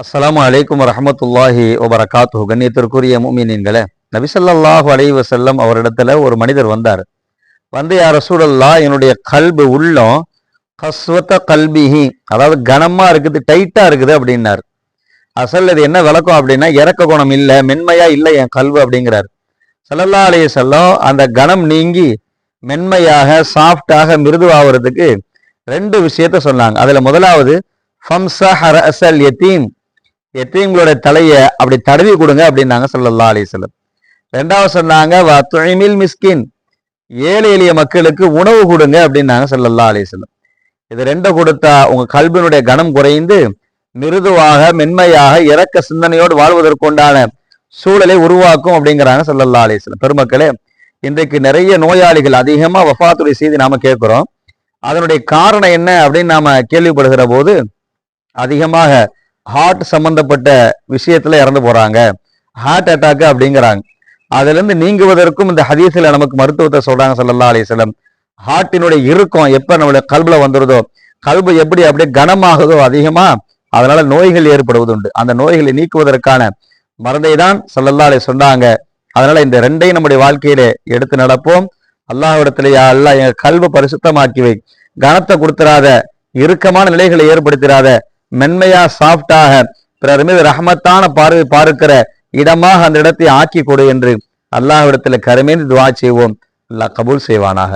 அஸ்லாம் அலைக்கும் வரஹமத்துல்லாஹி வபரகாத்து கண்ணியத்திற்குரிய மூமினீன்களே நபிசல்லாஹு அலைஹி வசல்லம் அவரிடத்துல ஒரு மனிதர் வந்தார். வந்து யார் ரசூலல்லா என்னுடைய கல்பு உள்ளம் கஸ்வத்த கல்பிஹி அதாவது கனமா இருக்குது டைட்டா இருக்குது அப்படின்னார். அசல் இது என்ன விளக்கம் அப்படின்னா இறக்க குணம் இல்லை மென்மையா இல்லை என் கல்வு அப்படிங்கிறார். சல்லல்லா அலைய செல்லம் அந்த கணம் நீங்கி மென்மையாக சாஃப்டாக மிருதுவாகிறதுக்கு ரெண்டு விஷயத்த சொன்னாங்க. அதுல முதலாவது ஃபம்சஹர் அசல் யத்தீம். எத்தீம்களோட தலையை அப்படி தடவி கொடுங்க அப்படின்னாங்க சொல்லல்லா அலிஸ்லம் ரெண்டாவது சொன்னாங்க "வ துஇமில் மிஸ்கின். ஏழை எளிய மக்களுக்கு உணவு கொடுங்க அப்படின்னாங்க சொல்லல்லா அலிஸ்லம் இது ரெண்டை கொடுத்தா உங்க கல்வினுடைய கனம் குறைந்து மிருதுவாக மென்மையாக இறக்க சிந்தனையோடு வாழ்வதற்குண்டான சூழலை உருவாக்கும் அப்படிங்கிறாங்க சொல்லல்லா அலிஸ்லம் பெருமக்களே இன்றைக்கு நிறைய நோயாளிகள் அதிகமாக வஃபாத்துடைய செய்தி நாம கேட்குறோம். அதனுடைய காரணம் என்ன அப்படின்னு நாம கேள்விப்படுகிற போது அதிகமாக ஹார்ட் சம்பந்தப்பட்ட விஷயத்துல இறந்து போறாங்க. ஹார்ட் அட்டாக் அப்படிங்கிறாங்க. அதுல இருந்து நீங்குவதற்கும் இந்த ஹதீஸ்ல நமக்கு மருத்துவத்தை சொல்றாங்க ஸல்லல்லாஹு அலிஸ்லம் ஹார்ட்டினுடைய இறுக்கம் எப்ப நம்மளுடைய கல்புல வந்துருதோ கல்பு எப்படி அப்படியே கனமாகுதோ அதிகமா அதனால நோய்கள் ஏற்படுவது உண்டு அந்த நோய்களை நீக்குவதற்கான மருந்தை தான் ஸல்லல்லாஹு அலி சொன்னாங்க. அதனால இந்த ரெண்டையும் நம்முடைய வாழ்க்கையில எடுத்து நடப்போம். அல்லாஹ்விடத்துல அல்லா அல்லாஹ் எங்க கல்வை பரிசுத்தமாக்கி வை. கனத்தை கொடுத்துறாத இறுக்கமான நிலைகளை ஏற்படுத்திடாத மென்மையா சாஃப்டாக பிறர் மீது ரஹமத்தான பார்வை பார்க்கிற இடமாக அந்த இடத்தை ஆக்கி கொடு என்று அல்லாஹ்விடத்துல கருமேந்து துவா செய்வோம். அல்லாஹ் கபூல் செய்வானாக.